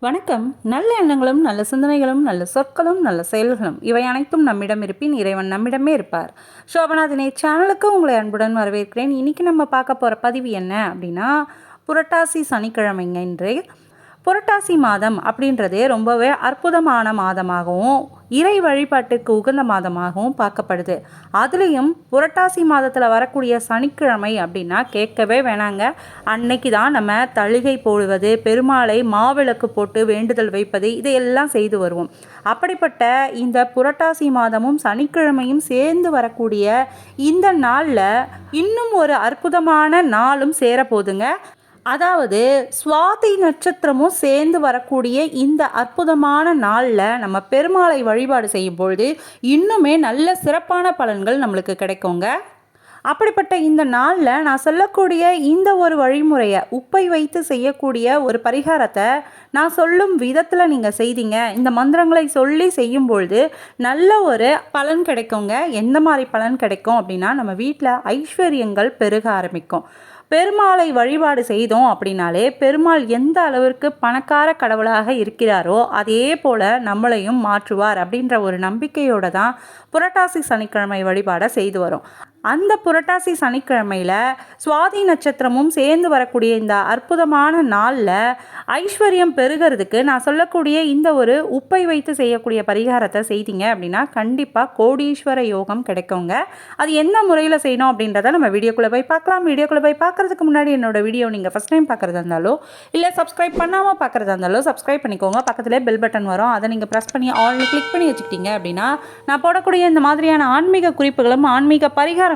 வணக்கம். நல்ல எண்ணங்களும் நல்ல சிந்தனைகளும் நல்ல சொற்களும் நல்ல செயல்களும் இவை அனைத்தும் நம்மிடம் இருப்பின் இறைவன் நம்மிடமே இருப்பார். சோபநாதினை சேனலுக்கு உங்களை அன்புடன் வரவேற்கிறேன். இன்றைக்கி நம்ம பார்க்க போகிற பதிவு என்ன அப்படின்னா புரட்டாசி சனிக்கிழமைங்க இன்று. புரட்டாசி மாதம் அப்படின்றதே ரொம்பவே அற்புதமான மாதமாகவும் இறை வழிபாட்டுக்கு உகந்த மாதமாகவும் பார்க்கப்படுது. அதுலேயும் புரட்டாசி மாதத்தில் வரக்கூடிய சனிக்கிழமை அப்படின்னா கேட்கவே வேணாங்க. அன்னைக்கு தான் நம்ம தழுகை போடுவது பெருமாளை மாவிளக்கு போட்டு வேண்டுதல் வைப்பது இதையெல்லாம் செய்து வருவோம். அப்படிப்பட்ட இந்த புரட்டாசி மாதமும் சனிக்கிழமையும் சேர்ந்து வரக்கூடிய இந்த நாளில் இன்னும் ஒரு அற்புதமான நாளும் சேரப்போகுதுங்க. அதாவது சுவாதி நட்சத்திரமும் சேர்ந்து வரக்கூடிய இந்த அற்புதமான நாளில் நம்ம பெருமாளை வழிபாடு செய்யும் பொழுது இன்னுமே நல்ல சிறப்பான பலன்கள் நம்மளுக்கு கிடைக்குங்க. அப்படிப்பட்ட இந்த நாளில் நான் சொல்லக்கூடிய இந்த ஒரு வழிமுறையை உப்பை வைத்து செய்யக்கூடிய ஒரு பரிகாரத்தை நான் சொல்லும் விதத்தில் நீங்கள் செய்தீங்க. இந்த மந்திரங்களை சொல்லி செய்யும் பொழுது நல்ல ஒரு பலன் கிடைக்குங்க. எந்த மாதிரி பலன் கிடைக்கும் அப்படின்னா நம்ம வீட்டில் ஐஸ்வர்யங்கள் பெருக ஆரம்பிக்கும். பெருமாளை வழிபாடு செய்தோம் அப்படின்னாலே பெருமாள் எந்த அளவிற்கு பணக்கார கடவுளாக இருக்கிறாரோ அதே போல் நம்மளையும் மாற்றுவார் அப்படின்ற ஒரு நம்பிக்கையோடு தான் புரட்டாசி சனிக்கிழமை வழிபாடை செய்து வரும். அந்த புரட்டாசி சனிக்கிழமையில் சுவாதி நட்சத்திரமும் சேர்ந்து வரக்கூடிய இந்த அற்புதமான நாளில் ஐஸ்வர்யம் பெருகிறதுக்கு நான் சொல்லக்கூடிய இந்த ஒரு உப்பை வைத்து செய்யக்கூடிய பரிகாரத்தை செய்தீங்க அப்படின்னா கண்டிப்பாக கோடீஸ்வர யோகம் கிடைக்குங்க. அது என்ன முறையில் செய்யணும் அப்படின்றத நம்ம வீடியோக்குள்ளே போய் பார்க்கலாம். வீடியோக்குள்ளே போய் பார்க்குறதுக்கு முன்னாடி என்னோட வீடியோ நீங்கள் ஃபஸ்ட் டைம் பார்க்குறதா இருந்தாலோ இல்லை சப்ஸ்கிரைப் பண்ணாமல் பார்க்குறதா இருந்தாலோ சப்ஸ்கிரைப் பண்ணிக்கோங்க. பக்கத்துலேயே பெல் பட்டன் வரும். அதை நீங்கள் ப்ரெஸ் பண்ணி ஆல்னு கிளிக் பண்ணி வச்சுக்கிட்டீங்க அப்படின்னா நான் போடக்கூடிய இந்த மாதிரியான ஆன்மீக குறிப்புகளும் ஆன்மீக பரிகாரம்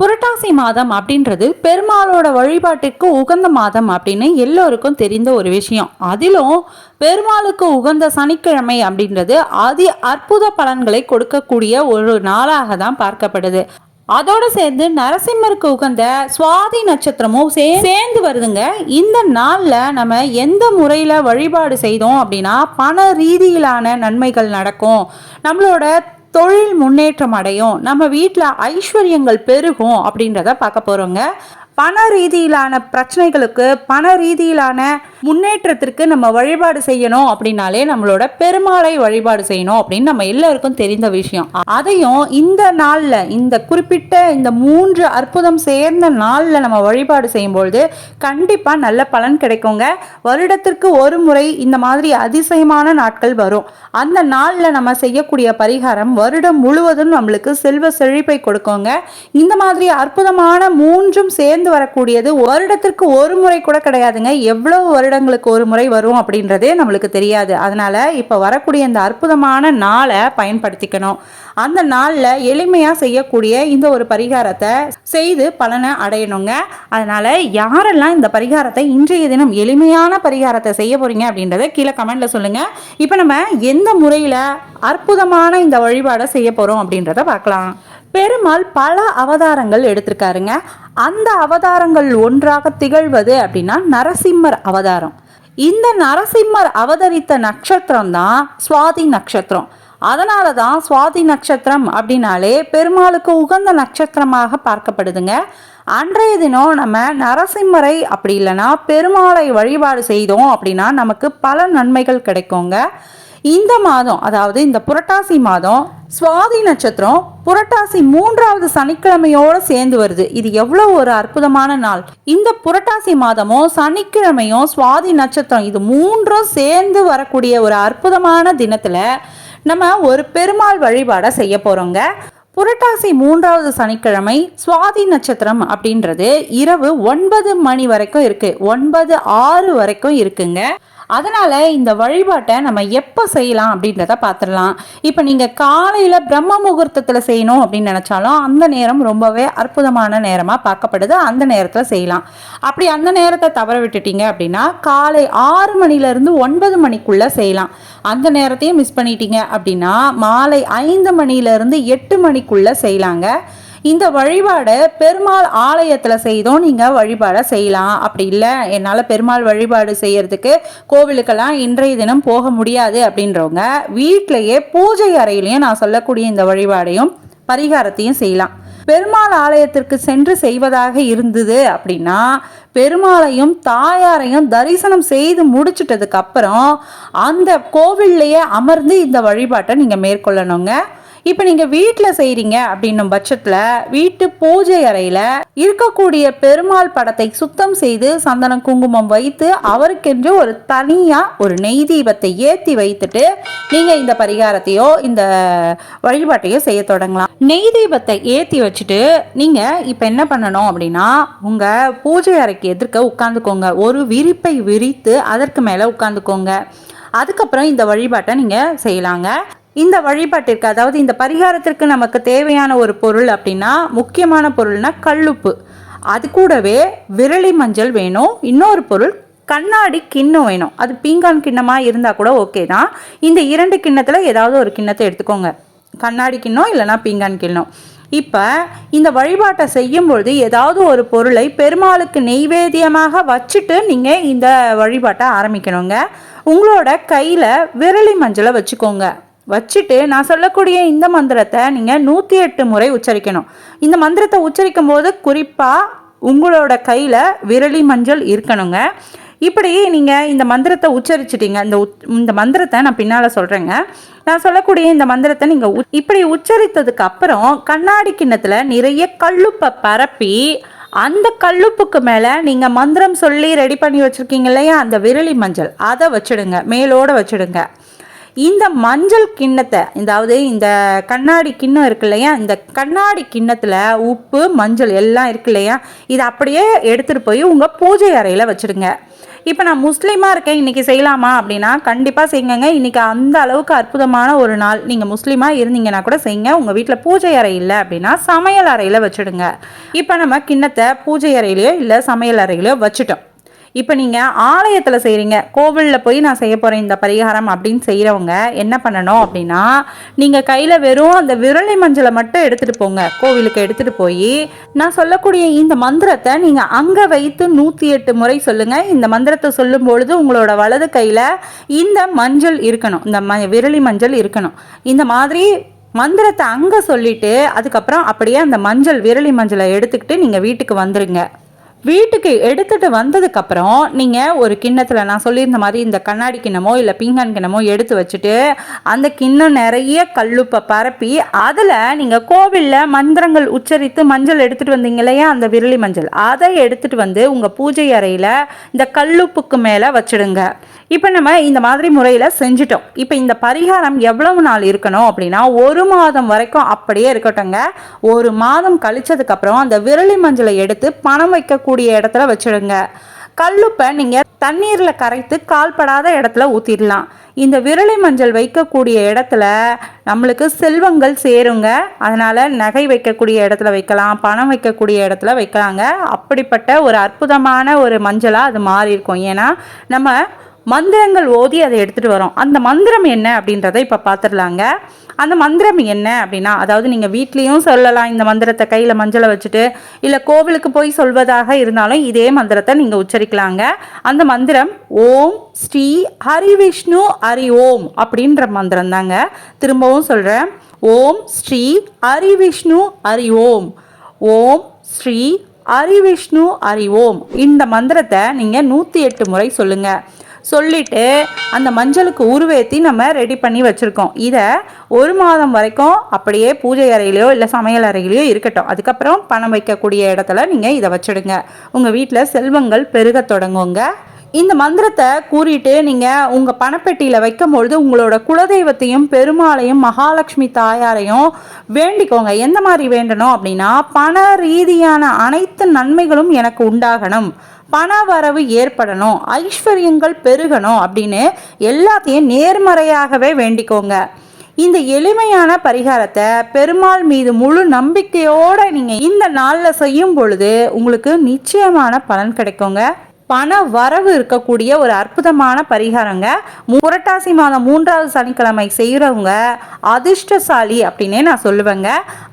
புரட்டாசி மாதம் அப்படின்றது பெருமாளோட வழிபாட்டிற்கு உகந்த மாதம் அப்படின்னு எல்லோருக்கும் தெரிந்த ஒரு விஷயம். அதிலும் பெருமாளுக்கு உகந்த சனிக்கிழமை அப்படின்றது அதி அற்புத பலன்களை கொடுக்கக்கூடிய ஒரு நாளாக தான் பார்க்கப்படுது. அதோடு சேர்ந்து நரசிம்மருக்கு உகந்த சுவாதி நட்சத்திரமும் சே சேர்ந்து வருதுங்க. இந்த நாளில் நம்ம எந்த முறையில் வழிபாடு செய்தோம் அப்படின்னா பண ரீதியிலான நன்மைகள் நடக்கும். நம்மளோட தொழில் முன்னேற்றம் அடையும். நம்ம வீட்டில் ஐஸ்வர்யங்கள் பெருகும் அப்படின்றத பார்க்க போகிறோங்க பண ரீதியிலான பிரச்சனைகளுக்கு பண ரீதியிலான முன்னேற்றத்திற்கு நம்ம வழிபாடு செய்யணும் அப்படின்னாலே நம்மளோட பெருமாளை வழிபாடு செய்யணும் அப்படின்னு நம்ம எல்லாருக்கும் தெரிந்த விஷயம். அதையும் இந்த நாளில் இந்த குறிப்பிட்ட இந்த மூன்று அற்புதம் சேர்ந்த நாளில் நம்ம வழிபாடு செய்யும்பொழுது கண்டிப்பாக நல்ல பலன் கிடைக்குங்க. வருடத்திற்கு ஒரு முறை இந்த மாதிரி அதிசயமான நாட்கள் வரும். அந்த நாளில் நம்ம செய்யக்கூடிய பரிகாரம் வருடம் முழுவதும் நம்மளுக்கு செல்வ செழிப்பை கொடுக்குங்க. இந்த மாதிரி அற்புதமான மூன்றும் சேர்ந்து வரக்கூடியது வருடத்திற்கு ஒரு முறை கூட கிடையாதுங்க. எவ்வளவு வருடங்களுக்கு ஒரு முறை வரும் அப்படின்றதே நம்மளுக்கு தெரியாது. அதனால இப்போ வரக்கூடிய இந்த அற்புதமான நாளை பயன்படுத்திக்கணும். அந்த நாளில் எளிமையாக செய்யக்கூடிய இந்த ஒரு பரிகாரத்தை செய்து பலனை அடையணுங்க. அதனால யாரெல்லாம் இந்த பரிகாரத்தை இன்றைய தினம் எளிமையான பரிகாரத்தை செய்ய போறீங்க அப்படின்றத கீழே கமெண்ட்ல சொல்லுங்க. இப்போ நம்ம எந்த முறையில் அற்புதமான இந்த வழிபாடை செய்ய போறோம் அப்படின்றத பார்க்கலாம். பெருமாள் பல அவதாரங்கள் எடுத்திருக்காருங்க. அந்த அவதாரங்கள் ஒன்றாக திகழ்வது அப்படின்னா நரசிம்மர் அவதாரம். இந்த நரசிம்மர் அவதரித்த நட்சத்திரம் தான் சுவாதி நட்சத்திரம். அதனால தான் சுவாதி நட்சத்திரம் அப்படின்னாலே பெருமாளுக்கு உகந்த நட்சத்திரமாக பார்க்கப்படுதுங்க. அன்றைய தினம் நம்ம நரசிம்மரை அப்படி இல்லைன்னா பெருமாளை வழிபாடு செய்தோம் அப்படின்னா நமக்கு பல நன்மைகள் கிடைக்குங்க. இந்த மாதம் அதாவது இந்த புரட்டாசி மாதம் சுவாதி நட்சத்திரம் புரட்டாசி மூன்றாவது சனிக்கிழமையோடு சேர்ந்து வருது. இது எவ்வளவு ஒரு அற்புதமான நாள். இந்த புரட்டாசி மாதமும் சனிக்கிழமையும் சுவாதி நட்சத்திரம் இது மூன்றும் சேர்ந்து வரக்கூடிய ஒரு அற்புதமான தினத்துல நம்ம ஒரு பெருமாள் வழிபாடை செய்ய போறோங்க. புரட்டாசி மூன்றாவது சனிக்கிழமை சுவாதி நட்சத்திரம் அப்படின்றது இரவு ஒன்பது மணி வரைக்கும் இருக்கு. ஒன்பது ஆறு வரைக்கும் இருக்குங்க. அதனால் இந்த வழிபாட்டை நம்ம எப்போ செய்யலாம் அப்படின்றத பார்த்துடலாம். இப்போ நீங்கள் காலையில் பிரம்ம முகூர்த்தத்தில் செய்யணும் அப்படின்னு நினச்சாலும் அந்த நேரம் ரொம்பவே அற்புதமான நேரமாக பார்க்கப்படுது. அந்த நேரத்தில் செய்யலாம். அப்படி அந்த நேரத்தை தவற விட்டுட்டீங்க அப்படின்னா காலை ஆறு மணிலேருந்து ஒன்பது மணிக்குள்ளே செய்யலாம். அந்த நேரத்தையும் மிஸ் பண்ணிட்டீங்க அப்படின்னா மாலை ஐந்து மணிலேருந்து எட்டு மணிக்குள்ளே செய்யலாங்க. இந்த வழிபாடை பெருமாள் ஆலயத்தில் செய்தும் நீங்கள் வழிபாடை செய்யலாம். அப்படி இல்லை. என்னால் பெருமாள் வழிபாடு செய்யறதுக்கு கோவிலுக்கெல்லாம் இன்றைய தினம் போக முடியாது அப்படின்றவங்க வீட்டிலேயே பூஜை அறையிலையும் நான் சொல்லக்கூடிய இந்த வழிபாடையும் பரிகாரத்தையும் செய்யலாம். பெருமாள் ஆலயத்திற்கு சென்று செய்வதாக இருந்தது அப்படின்னா பெருமாளையும் தாயாரையும் தரிசனம் செய்து முடிச்சிட்டதுக்கு அப்புறம் அந்த கோவில்லையே அமர்ந்து இந்த வழிபாட்டை நீங்கள் மேற்கொள்ளணுங்க. இப்போ நீங்கள் வீட்டில் செய்கிறீங்க அப்படின்னும் பட்சத்தில் வீட்டு பூஜை அறையில் இருக்கக்கூடிய பெருமாள் படத்தை சுத்தம் செய்து சந்தனம் குங்குமம் வைத்து அவருக்கென்று ஒரு தனியாக ஒரு நெய் தீபத்தை ஏற்றி வைத்துட்டு நீங்கள் இந்த பரிகாரத்தையோ இந்த வழிபாட்டையோ செய்ய தொடங்கலாம். நெய் தீபத்தை ஏற்றி வச்சுட்டு நீங்கள் இப்போ என்ன பண்ணணும் அப்படின்னா உங்கள் பூஜை அறைக்கு எதிர்க்க உட்காந்துக்கோங்க ஒரு விரிப்பை விரித்து அதற்கு மேலே உட்காந்துக்கோங்க அதுக்கப்புறம் இந்த வழிபாட்டை நீங்கள் செய்யலாங்க. இந்த வழிபாட்டிற்கு அதாவது இந்த பரிகாரத்திற்கு நமக்கு தேவையான ஒரு பொருள் அப்படின்னா முக்கியமான பொருள்னா கல்லுப்பு. அது கூடவே விரலி மஞ்சள் வேணும். இன்னொரு பொருள் கண்ணாடி கிண்ணம் வேணும். அது பீங்கான் கிண்ணமாக இருந்தால் கூட ஓகே தான். இந்த இரண்டு கிண்ணத்தில் ஏதாவது ஒரு கிண்ணத்தை எடுத்துக்கோங்க. கண்ணாடி கிண்ணம் இல்லைனா பீங்கான் கிண்ணம். இப்போ இந்த வழிபாட்டை செய்யும்பொழுது ஏதாவது ஒரு பொருளை பெருமாளுக்கு நெய்வேத்தியமாக வச்சுட்டு நீங்கள் இந்த வழிபாட்டை ஆரம்பிக்கணுங்க. உங்களோட கையில் விரலி மஞ்சளை வச்சுக்கோங்க. வச்சுட்டு நான் சொல்லக்கூடிய இந்த மந்திரத்தை நீங்கள் நூற்றி எட்டு முறை உச்சரிக்கணும். இந்த மந்திரத்தை உச்சரிக்கும் போது குறிப்பாக உங்களோட கையில் விரலி மஞ்சள் இருக்கணுங்க. இப்படி நீங்கள் இந்த மந்திரத்தை உச்சரிச்சிட்டீங்க. இந்த இந்த மந்திரத்தை நான் பின்னால் சொல்கிறேங்க நான் சொல்லக்கூடிய இந்த மந்திரத்தை நீங்கள் இப்படி உச்சரித்ததுக்கு அப்புறம் கண்ணாடி கிண்ணத்தில் நிறைய கல்லுப்பை பரப்பி அந்த கல்லுப்புக்கு மேலே நீங்கள் மந்திரம் சொல்லி ரெடி பண்ணி வச்சுருக்கீங்க இல்லையா? அந்த விரலி மஞ்சள். அதை வச்சுடுங்க. மேலோடு வச்சுடுங்க. இந்த மஞ்சள் கிண்ணத்தை அதாவது இந்த கண்ணாடி கிண்ணம் இருக்கு இல்லையா? இந்த கண்ணாடி கிண்ணத்தில் உப்பு மஞ்சள் எல்லாம் இருக்கு இல்லையா? இதை அப்படியே எடுத்துகிட்டு போய் உங்கள் பூஜை அறையில் வச்சுடுங்க. இப்போ நான் முஸ்லீமாக இருக்கேன் இன்றைக்கி செய்யலாமா அப்படின்னா கண்டிப்பாக செய்யுங்க இன்றைக்கி அந்த அளவுக்கு அற்புதமான ஒரு நாள். நீங்கள் முஸ்லீமாக இருந்தீங்கன்னா கூட செய்யுங்க. உங்கள் வீட்டில் பூஜை அறை இல்லை அப்படின்னா சமையல் அறையில் வச்சுடுங்க. இப்போ நம்ம கிண்ணத்தை பூஜை அறையிலையோ இல்லை சமையல் அறையிலையோ வச்சுட்டோம். இப்போ நீங்கள் ஆலயத்தில் செய்கிறீங்க கோவிலில் போய் நான் செய்ய போகிறேன் இந்த பரிகாரம் அப்படின்னு செய்கிறவங்க என்ன பண்ணணும் அப்படின்னா நீங்கள் கையில் வெறும் அந்த விரலை மஞ்சளை மட்டும் எடுத்துகிட்டு போங்க. கோவிலுக்கு எடுத்துகிட்டு போய் நான் சொல்லக்கூடிய இந்த மந்திரத்தை நீங்கள் அங்கே வைத்து நூற்றி எட்டு முறை சொல்லுங்கள் இந்த மந்திரத்தை சொல்லும் பொழுது உங்களோட வலது கையில் இந்த மஞ்சள் இருக்கணும். இந்த ம விரலி மஞ்சள் இருக்கணும். இந்த மாதிரி மந்திரத்தை அங்கே சொல்லிவிட்டு அதுக்கப்புறம் அப்படியே அந்த மஞ்சள் விரலி மஞ்சளை எடுத்துக்கிட்டு நீங்கள் வீட்டுக்கு வந்துடுங்க வீட்டுக்கு எடுத்துகிட்டு வந்ததுக்கப்புறம் நீங்கள் ஒரு கிண்ணத்தில் நான் சொல்லியிருந்த மாதிரி இந்த கண்ணாடி கிண்ணமோ இல்லை பீங்கான் கிண்ணமோ எடுத்து வச்சுட்டு அந்த கிண்ணம் நிறைய கல்லுப்பை பரப்பி அதில் நீங்கள் கோவிலில் மந்திரங்கள் உச்சரித்து மஞ்சள் எடுத்துகிட்டு வந்தீங்க இல்லையா அந்த விரலி மஞ்சள்? அதை எடுத்துகிட்டு வந்து உங்கள் பூஜை அறையில் இந்த கல்லுப்புக்கு மேலே வச்சுடுங்க. இப்போ நம்ம இந்த மாதிரி முறையில் செஞ்சிட்டோம். இப்போ இந்த பரிகாரம் எவ்வளவு நாள் இருக்கணும் அப்படின்னா ஒரு மாதம் வரைக்கும் அப்படியே இருக்கட்டும்ங்க. ஒரு மாதம் கழிச்சதுக்கப்புறம் அந்த விரலி மஞ்சளை எடுத்து பணம் வைக்கக்கூடிய இடத்துல வச்சுடுங்க. கல்லுப்பை நீங்கள் தண்ணீரில் கரைத்து கால்படாத இடத்துல ஊற்றிடலாம் இந்த விரலி மஞ்சள் வைக்கக்கூடிய இடத்துல நம்மளுக்கு செல்வங்கள் சேருங்க. அதனால் நகை வைக்கக்கூடிய இடத்துல வைக்கலாம் பணம் வைக்கக்கூடிய இடத்துல வைக்கலாங்க. அப்படிப்பட்ட ஒரு அற்புதமான ஒரு மஞ்சளாக அது மாறி இருக்கும். ஏன்னா நம்ம மந்திரங்கள் ஓதி அதை எடுத்துகிட்டு வரோம். அந்த மந்திரம் என்ன அப்படின்றத இப்போ பார்த்துடலாங்க அந்த மந்திரம் என்ன அப்படின்னா அதாவது நீங்கள் வீட்லேயும் சொல்லலாம் இந்த மந்திரத்தை கையில் மஞ்சளை வச்சுட்டு இல்லை கோவிலுக்கு போய் சொல்வதாக இருந்தாலும் இதே மந்திரத்தை நீங்கள் உச்சரிக்கலாங்க. அந்த மந்திரம் ஓம் ஸ்ரீ ஹரி விஷ்ணு ஹரி ஓம் அப்படின்ற மந்திரம் தாங்க. திரும்பவும் சொல்கிறேன் ஓம் ஸ்ரீ ஹரி விஷ்ணு ஹரி ஓம். ஓம் ஸ்ரீ ஹரி விஷ்ணு ஹரி ஓம். இந்த மந்திரத்தை நீங்கள் நூற்றி எட்டு முறை சொல்லுங்கள் சொல்லிவிட்டு அந்த மஞ்சளுக்கு உருவேற்றி நம்ம ரெடி பண்ணி வச்சுருக்கோம். இதை ஒரு மாதம் வரைக்கும் அப்படியே பூஜை அறையிலையோ இல்லை சமையல் அறையிலையோ இருக்கட்டும். அதுக்கப்புறம் பணம் வைக்கக்கூடிய இடத்துல நீங்கள் இதை வச்சுடுங்க. உங்கள் வீட்டில் செல்வங்கள் பெருக தொடங்குங்க. இந்த மந்திரத்தை கூறிட்டு நீங்கள் உங்கள் பணப்பெட்டியில் வைக்கும்பொழுது உங்களோட குலதெய்வத்தையும் பெருமாளையும் மகாலட்சுமி தாயாரையும் வேண்டிக்கோங்க. எந்த மாதிரி வேண்டணும் அப்படின்னா பண ரீதியான அனைத்து நன்மைகளும் எனக்கு உண்டாகணும். பண வரவு ஏற்படணும். ஐஸ்வர்யங்கள் பெருகணும் அப்படின்னு எல்லாத்தையும் நேர்மறையாகவே வேண்டிக்கோங்க. இந்த எளிமையான பரிகாரத்தை பெருமாள் மீது முழு நம்பிக்கையோடு நீங்கள் இந்த நாளில் செய்யும் பொழுது உங்களுக்கு நிச்சயமான பலன் கிடைக்குங்க. பண வரவு இருக்கக்கூடிய ஒரு அற்புதமான பரிகாரங்க. புரட்டாசி மாதம் மூன்றாவது சனிக்கிழமை செய்கிறவங்க அதிர்ஷ்டசாலி அப்படின்னே நான் சொல்லுவேங்க.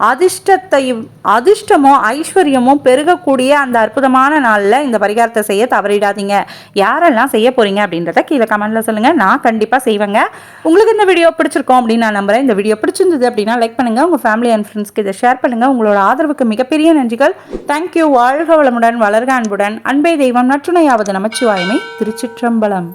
அதிர்ஷ்டத்தையும் அதிர்ஷ்டமும் ஐஸ்வர்யமும் பெருகக்கூடிய அந்த அற்புதமான நாளில் இந்த பரிகாரத்தை செய்ய தவறிடாதீங்க. யாரெல்லாம் செய்ய போகிறீங்க அப்படின்றத கீழே கமெண்ட்டில் சொல்லுங்கள் நான் கண்டிப்பாக செய்வேங்க. உங்களுக்கு இந்த வீடியோ பிடிச்சிருக்கோம் அப்படின்னு நான் நம்புகிறேன் இந்த வீடியோ பிடிச்சிருந்தது அப்படின்னா லைக் பண்ணுங்கள் உங்க ஃபேமிலி அண்ட் ஃப்ரெண்ட்ஸ்க்கு இதை ஷேர் பண்ணுங்கள் உங்களோட ஆதரவுக்கு மிகப்பெரிய நன்றிகள். தேங்க்யூ வாழ்க வளமுடன் வளர்க அன்புடன். அன்பே தெய்வம். நற்றுணையாவது நமச்சிவாய்மை திருச்சிற்றம்பலம்.